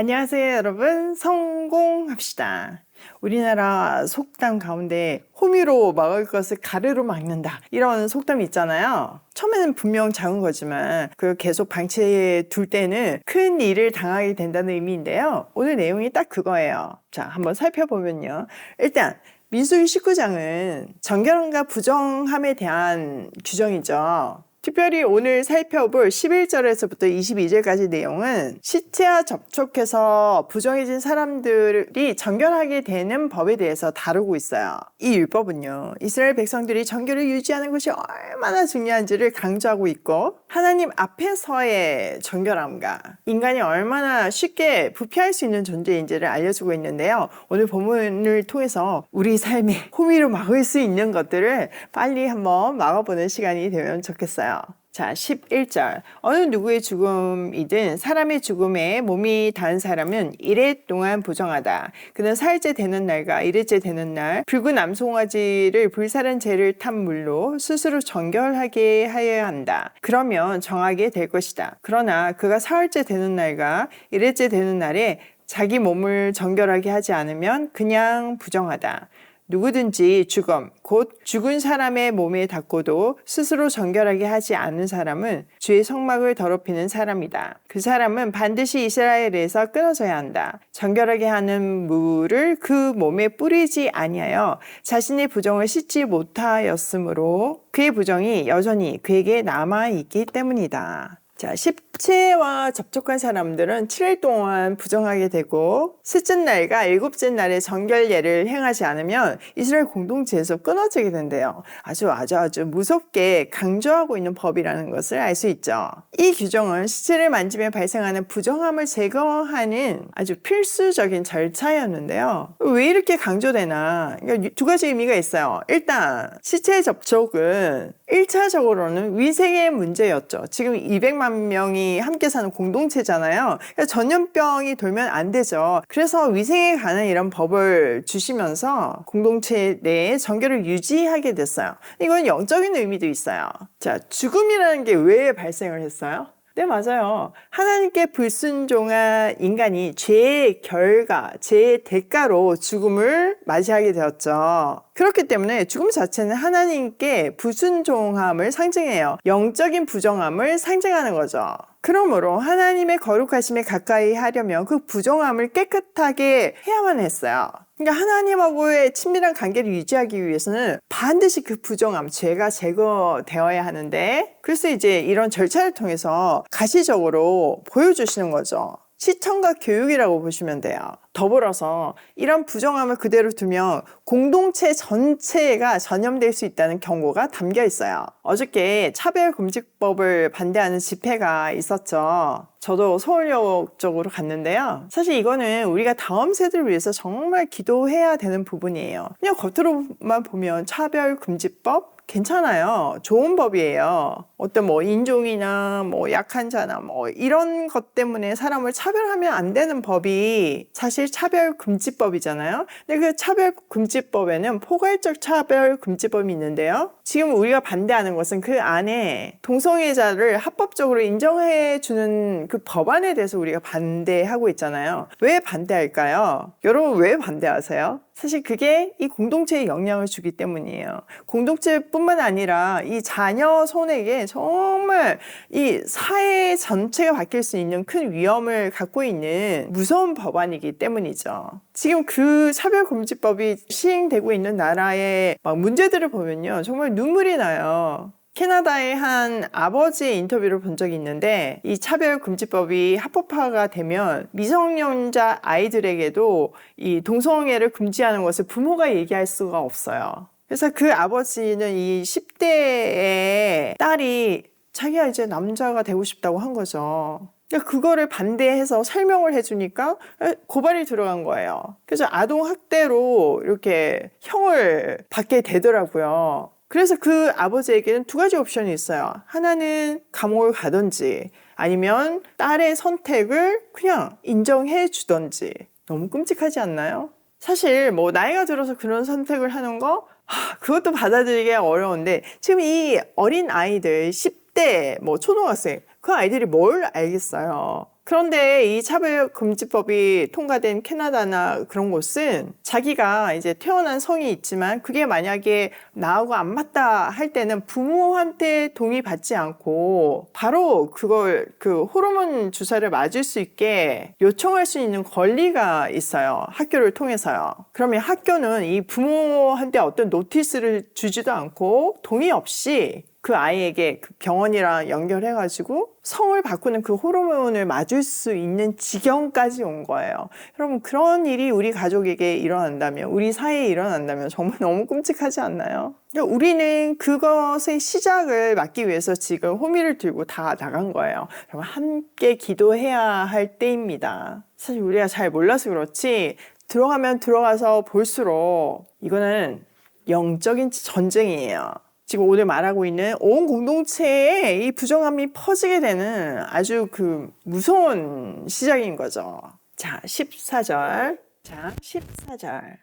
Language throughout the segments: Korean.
안녕하세요, 여러분. 성공합시다. 우리나라 속담 가운데 호미로 막을 것을 가래로 막는다. 이런 속담이 있잖아요. 처음에는 분명 작은 거지만 그 계속 방치해 둘 때는 큰 일을 당하게 된다는 의미인데요. 오늘 내용이 딱 그거예요. 자, 한번 살펴보면요. 일단 민수기 19장은 정결함과 부정함에 대한 규정이죠. 특별히 오늘 살펴볼 11절에서부터 22절까지 내용은 시체와 접촉해서 부정해진 사람들이 정결하게 되는 법에 대해서 다루고 있어요. 이 율법은요, 이스라엘 백성들이 정결을 유지하는 것이 얼마나 중요한지를 강조하고 있고, 하나님 앞에서의 정결함과 인간이 얼마나 쉽게 부패할 수 있는 존재인지를 알려주고 있는데요. 오늘 본문을 통해서 우리 삶에 호미로 막을 수 있는 것들을 빨리 한번 막아보는 시간이 되면 좋겠어요. 자, 11절. 어느 누구의 죽음이든 사람의 죽음에 몸이 닿은 사람은 이래 동안 부정하다. 그는 사흘째 되는 날과 이래째 되는 날 붉은 암송아지를 불사른 죄를 탄 물로 스스로 정결하게 하여야 한다. 그러면 정하게 될 것이다. 그러나 그가 사흘째 되는 날과 이래째 되는 날에 자기 몸을 정결하게 하지 않으면 그냥 부정하다. 누구든지 죽음, 곧 죽은 사람의 몸에 닿고도 스스로 정결하게 하지 않은 사람은 주의 성막을 더럽히는 사람이다. 그 사람은 반드시 이스라엘에서 끊어져야 한다. 정결하게 하는 물을 그 몸에 뿌리지 아니하여 자신의 부정을 씻지 못하였으므로 그의 부정이 여전히 그에게 남아 있기 때문이다. 자, 십체와 접촉한 사람들은 7일 동안 부정하게 되고 셋째 날과 일곱째 날에 정결예를 행하지 않으면 이스라엘 공동체에서 끊어지게 된대요. 아주 아주 아주 무섭게 강조하고 있는 법이라는 것을 알 수 있죠. 이 규정은 시체를 만지며 발생하는 부정함을 제거하는 아주 필수적인 절차였는데요. 왜 이렇게 강조되나? 그러니까 두 가지 의미가 있어요. 일단 시체 접촉은 1차적으로는 위생의 문제였죠. 지금 200만 명이 함께 사는 공동체잖아요. 그러니까 전염병이 돌면 안 되죠. 그래서 위생에 관한 이런 법을 주시면서 공동체 내에 정결을 유지하게 됐어요. 이건 영적인 의미도 있어요. 자, 죽음이라는 게 왜 발생을 했어요? 네, 맞아요. 하나님께 불순종한 인간이 죄의 결과, 죄의 대가로 죽음을 맞이하게 되었죠. 그렇기 때문에 죽음 자체는 하나님께 불순종함을 상징해요. 영적인 부정함을 상징하는 거죠. 그러므로 하나님의 거룩하심에 가까이 하려면 그 부정함을 깨끗하게 해야만 했어요. 그러니까 하나님하고의 친밀한 관계를 유지하기 위해서는 반드시 그 부정함, 죄가 제거되어야 하는데 그래서 이제 이런 절차를 통해서 가시적으로 보여주시는 거죠. 시청과 교육이라고 보시면 돼요. 더불어서 이런 부정함을 그대로 두면 공동체 전체가 전염될 수 있다는 경고가 담겨 있어요. 어저께 차별금지법을 반대하는 집회가 있었죠. 저도 서울역 쪽으로 갔는데요. 사실 이거는 우리가 다음 세대를 위해서 정말 기도해야 되는 부분이에요. 그냥 겉으로만 보면 차별금지법 괜찮아요. 좋은 법이에요. 어떤 뭐 인종이나 뭐 약한 자나 뭐 이런 것 때문에 사람을 차별하면 안 되는 법이 사실 차별금지법이잖아요. 근데 그 차별금지법에는 포괄적 차별금지법이 있는데요. 지금 우리가 반대하는 것은 그 안에 동성애자를 합법적으로 인정해 주는 그 법안에 대해서 우리가 반대하고 있잖아요. 왜 반대할까요? 여러분 왜 반대하세요? 사실 그게 이 공동체에 영향을 주기 때문이에요. 공동체뿐만 아니라 이 자녀 손에게 정말 이 사회 전체가 바뀔 수 있는 큰 위험을 갖고 있는 무서운 법안이기 때문이죠. 지금 그 차별금지법이 시행되고 있는 나라의 막 문제들을 보면요. 정말 눈물이 나요. 캐나다의 한 아버지의 인터뷰를 본 적이 있는데 이 차별금지법이 합법화가 되면 미성년자 아이들에게도 이 동성애를 금지하는 것을 부모가 얘기할 수가 없어요. 그래서 그 아버지는 이 10대의 딸이 자기가 이제 남자가 되고 싶다고 한 거죠. 그러니까 그거를 반대해서 설명을 해주니까 고발이 들어간 거예요. 그래서 아동 학대로 이렇게 형을 받게 되더라고요. 그래서 그 아버지에게는 두 가지 옵션이 있어요. 하나는 감옥을 가든지 아니면 딸의 선택을 그냥 인정해 주던지. 너무 끔찍하지 않나요? 사실 뭐 나이가 들어서 그런 선택을 하는 거 하, 그것도 받아들이기가 어려운데 지금 이 어린 아이들 10대 뭐 초등학생 그 아이들이 뭘 알겠어요. 그런데 이 차별금지법이 통과된 캐나다나 그런 곳은 자기가 이제 태어난 성이 있지만 그게 만약에 나하고 안 맞다 할 때는 부모한테 동의받지 않고 바로 그걸 그 호르몬 주사를 맞을 수 있게 요청할 수 있는 권리가 있어요. 학교를 통해서요. 그러면 학교는 이 부모한테 어떤 노티스를 주지도 않고 동의 없이 그 아이에게 그 병원이랑 연결해가지고 성을 바꾸는 그 호르몬을 맞을 수 있는 지경까지 온 거예요. 여러분 그런 일이 우리 가족에게 일어난다면 우리 사이에 일어난다면 정말 너무 끔찍하지 않나요? 그러니까 우리는 그것의 시작을 막기 위해서 지금 호미를 들고 다 나간 거예요. 여러분 함께 기도해야 할 때입니다. 사실 우리가 잘 몰라서 그렇지 들어가면 들어가서 볼수록 이거는 영적인 전쟁이에요. 지금 오늘 말하고 있는 온 공동체에 이 부정함이 퍼지게 되는 아주 그 무서운 시작인 거죠. 자, 14절. 자, 14절.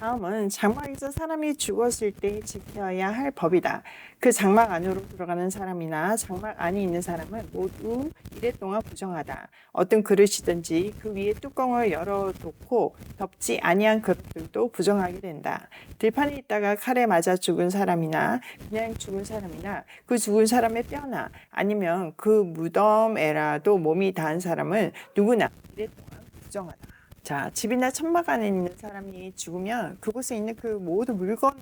다음은 장막에서 사람이 죽었을 때 지켜야 할 법이다. 그 장막 안으로 들어가는 사람이나 장막 안에 있는 사람은 모두 이래 동안 부정하다. 어떤 그릇이든지 그 위에 뚜껑을 열어놓고 덮지 아니한 그릇들도 부정하게 된다. 들판에 있다가 칼에 맞아 죽은 사람이나 그냥 죽은 사람이나 그 죽은 사람의 뼈나 아니면 그 무덤에라도 몸이 닿은 사람은 누구나 이래 동안 부정하다. 자, 집이나 천막 안에 있는 사람이 죽으면 그곳에 있는 그 모든 물건,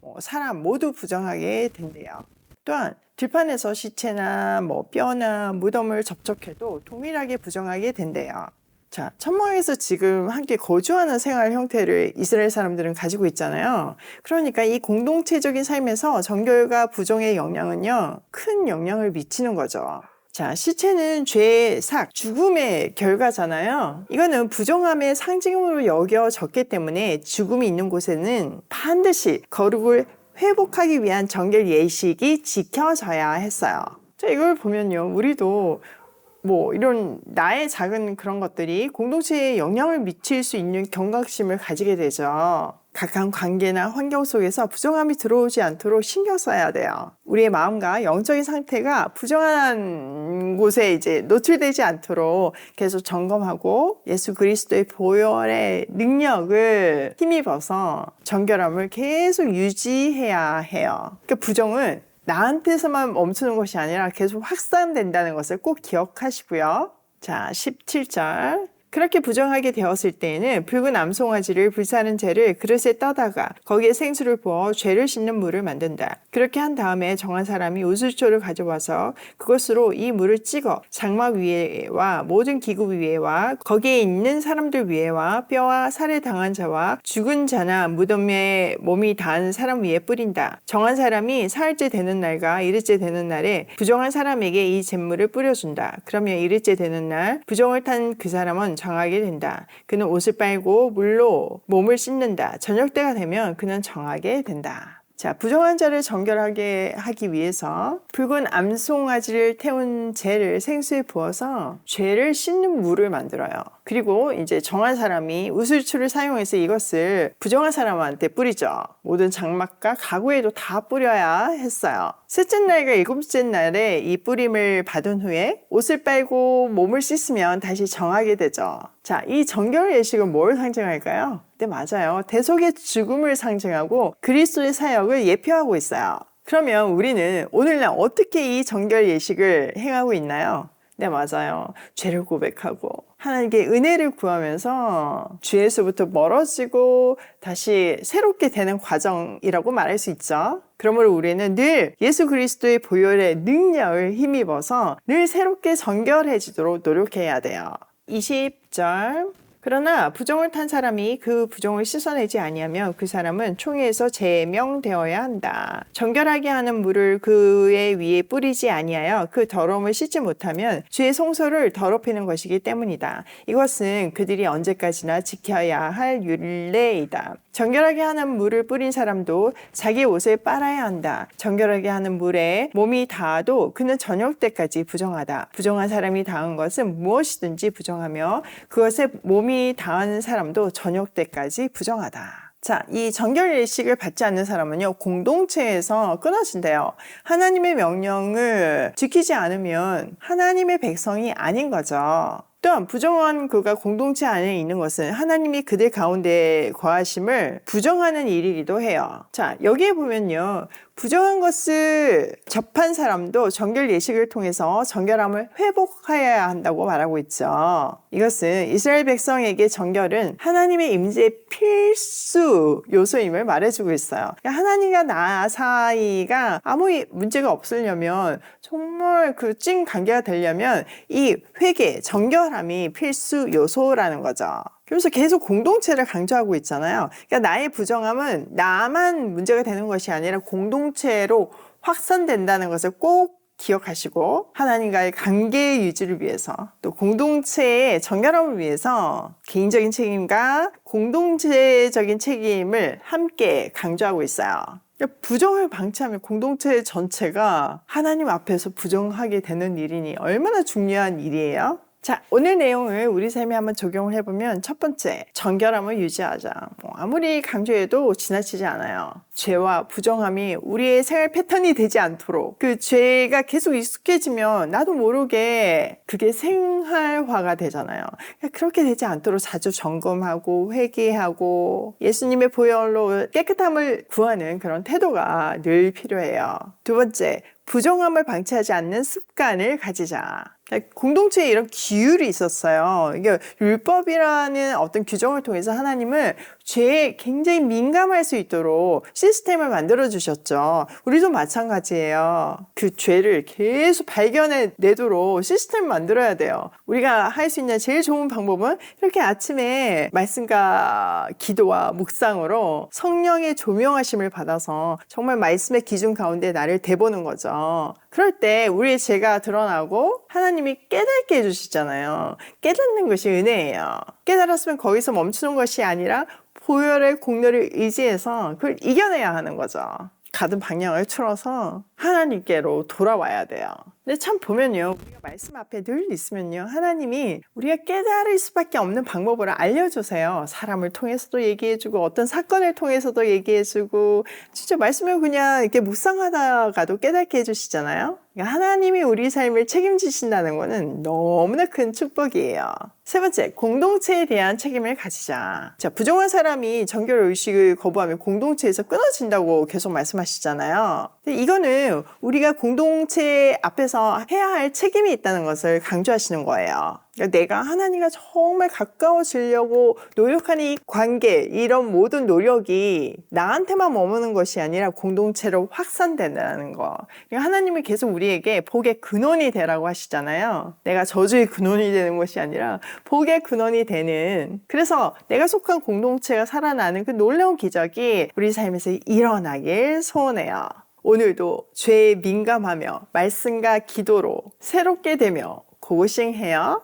뭐 사람 모두 부정하게 된대요. 또한 들판에서 시체나 뭐 뼈나 무덤을 접촉해도 동일하게 부정하게 된대요. 자, 천막에서 지금 함께 거주하는 생활 형태를 이스라엘 사람들은 가지고 있잖아요. 그러니까 이 공동체적인 삶에서 정결과 부정의 영향은요, 큰 영향을 미치는 거죠. 자, 시체는 죄의 삭, 죽음의 결과잖아요. 이거는 부정함의 상징으로 여겨졌기 때문에 죽음이 있는 곳에는 반드시 거룩을 회복하기 위한 정결 예식이 지켜져야 했어요. 자, 이걸 보면요. 우리도 뭐 이런 나의 작은 그런 것들이 공동체에 영향을 미칠 수 있는 경각심을 가지게 되죠. 각각 관계나 환경 속에서 부정함이 들어오지 않도록 신경 써야 돼요. 우리의 마음과 영적인 상태가 부정한 곳에 이제 노출되지 않도록 계속 점검하고 예수 그리스도의 보혈의 능력을 힘입어서 정결함을 계속 유지해야 해요. 그 부정은 나한테서만 멈추는 것이 아니라 계속 확산된다는 것을 꼭 기억하시고요. 자, 17절. 그렇게 부정하게 되었을 때에는 붉은 암송아지를 불사는 재를 그릇에 떠다가 거기에 생수를 부어 죄를 씻는 물을 만든다. 그렇게 한 다음에 정한 사람이 우슬초를 가져와서 그것으로 이 물을 찍어 장막 위에와 모든 기구 위에와 거기에 있는 사람들 위에와 뼈와 살해 당한 자와 죽은 자나 무덤에 몸이 닿은 사람 위에 뿌린다. 정한 사람이 사흘째 되는 날과 이틀째 되는 날에 부정한 사람에게 이 잿물을 뿌려준다. 그러면 이틀째 되는 날 부정을 탄 그 사람은 정하게 된다. 그는 옷을 빨고 물로 몸을 씻는다. 저녁 때가 되면 그는 정하게 된다. 자, 부정한 자를 정결하게 하기 위해서 붉은 암송아지를 태운 재를 생수에 부어서 죄를 씻는 물을 만들어요. 그리고 이제 정한 사람이 우슬추를 사용해서 이것을 부정한 사람한테 뿌리죠. 모든 장막과 가구에도 다 뿌려야 했어요. 셋째 날과 일곱째 날에 이 뿌림을 받은 후에 옷을 빨고 몸을 씻으면 다시 정하게 되죠. 자, 이 정결 예식은 뭘 상징할까요? 네, 맞아요. 대속의 죽음을 상징하고 그리스도의 사역을 예표하고 있어요. 그러면 우리는 오늘날 어떻게 이 정결 예식을 행하고 있나요? 네, 맞아요. 죄를 고백하고 하나님께 은혜를 구하면서 죄에서부터 멀어지고 다시 새롭게 되는 과정이라고 말할 수 있죠. 그러므로 우리는 늘 예수 그리스도의 보혈의 능력을 힘입어서 늘 새롭게 정결해지도록 노력해야 돼요. 20절 그러나 부정을 탄 사람이 그 부정을 씻어내지 아니하면 그 사람은 총회에서 제명되어야 한다. 정결하게 하는 물을 그의 위에 뿌리지 아니하여 그 더러움을 씻지 못하면 죄의 송소를 더럽히는 것이기 때문이다. 이것은 그들이 언제까지나 지켜야 할 율례이다. 정결하게 하는 물을 뿌린 사람도 자기 옷을 빨아야 한다. 정결하게 하는 물에 몸이 닿아도 그는 저녁 때까지 부정하다. 부정한 사람이 닿은 것은 무엇이든지 부정하며 그것에 몸이 닿은 사람도 저녁 때까지 부정하다. 자, 이 정결 예식을 받지 않는 사람은요, 공동체에서 끊어진대요. 하나님의 명령을 지키지 않으면 하나님의 백성이 아닌 거죠. 또한 부정한 그가 공동체 안에 있는 것은 하나님이 그들 가운데 거하심을 부정하는 일이기도 해요. 자, 여기에 보면요. 부정한 것을 접한 사람도 정결 예식을 통해서 정결함을 회복해야 한다고 말하고 있죠. 이것은 이스라엘 백성에게 정결은 하나님의 임재의 필수 요소임을 말해주고 있어요. 그러니까 하나님과 나 사이가 아무 문제가 없으려면 정말 그 찐 관계가 되려면 이 회개, 정결함이 필수 요소라는 거죠. 그래서 계속 공동체를 강조하고 있잖아요. 그러니까 나의 부정함은 나만 문제가 되는 것이 아니라 공동체로 확산된다는 것을 꼭 기억하시고 하나님과의 관계 유지를 위해서 또 공동체의 정결함을 위해서 개인적인 책임과 공동체적인 책임을 함께 강조하고 있어요. 그러니까 부정을 방치하면 공동체 전체가 하나님 앞에서 부정하게 되는 일이니 얼마나 중요한 일이에요? 자, 오늘 내용을 우리 삶에 한번 적용을 해보면 첫 번째, 정결함을 유지하자. 뭐 아무리 강조해도 지나치지 않아요. 죄와 부정함이 우리의 생활 패턴이 되지 않도록 그 죄가 계속 익숙해지면 나도 모르게 그게 생활화가 되잖아요. 그러니까 그렇게 되지 않도록 자주 점검하고 회개하고 예수님의 보혈로 깨끗함을 구하는 그런 태도가 늘 필요해요. 두 번째, 부정함을 방치하지 않는 습관을 가지자. 공동체에 이런 기율이 있었어요. 이게 율법이라는 어떤 규정을 통해서 하나님은 죄에 굉장히 민감할 수 있도록 시스템을 만들어 주셨죠. 우리도 마찬가지예요. 그 죄를 계속 발견해 내도록 시스템을 만들어야 돼요. 우리가 할 수 있는 제일 좋은 방법은 이렇게 아침에 말씀과 기도와 묵상으로 성령의 조명하심을 받아서 정말 말씀의 기준 가운데 나를 대보는 거죠. 그럴 때 우리의 죄가 드러나고 하나님이 깨닫게 해주시잖아요. 깨닫는 것이 은혜예요. 깨달았으면 거기서 멈추는 것이 아니라 보혈의 공로를 의지해서 그걸 이겨내야 하는 거죠. 가든 방향을 틀어서 하나님께로 돌아와야 돼요. 근데 참 보면요. 우리가 말씀 앞에 늘 있으면요. 하나님이 우리가 깨달을 수밖에 없는 방법을 알려주세요. 사람을 통해서도 얘기해주고 어떤 사건을 통해서도 얘기해주고 진짜 말씀을 그냥 이렇게 묵상하다가도 깨닫게 해주시잖아요. 그러니까 하나님이 우리 삶을 책임지신다는 것은 너무나 큰 축복이에요. 세 번째, 공동체에 대한 책임을 가지자. 자, 부정한 사람이 정결 의식을 거부하면 공동체에서 끊어진다고 계속 말씀하시잖아요. 근데 이거는 우리가 공동체 앞에서 해야 할 책임이 있다는 것을 강조하시는 거예요. 그러니까 내가 하나님과 정말 가까워지려고 노력하는 이 관계, 이런 모든 노력이 나한테만 머무는 것이 아니라 공동체로 확산된다는 거. 그러니까 하나님이 계속 우리에게 복의 근원이 되라고 하시잖아요. 내가 저주의 근원이 되는 것이 아니라 복의 근원이 되는. 그래서 내가 속한 공동체가 살아나는 그 놀라운 기적이 우리 삶에서 일어나길 소원해요. 오늘도 죄에 민감하며 말씀과 기도로 새롭게 되며 고싱해요.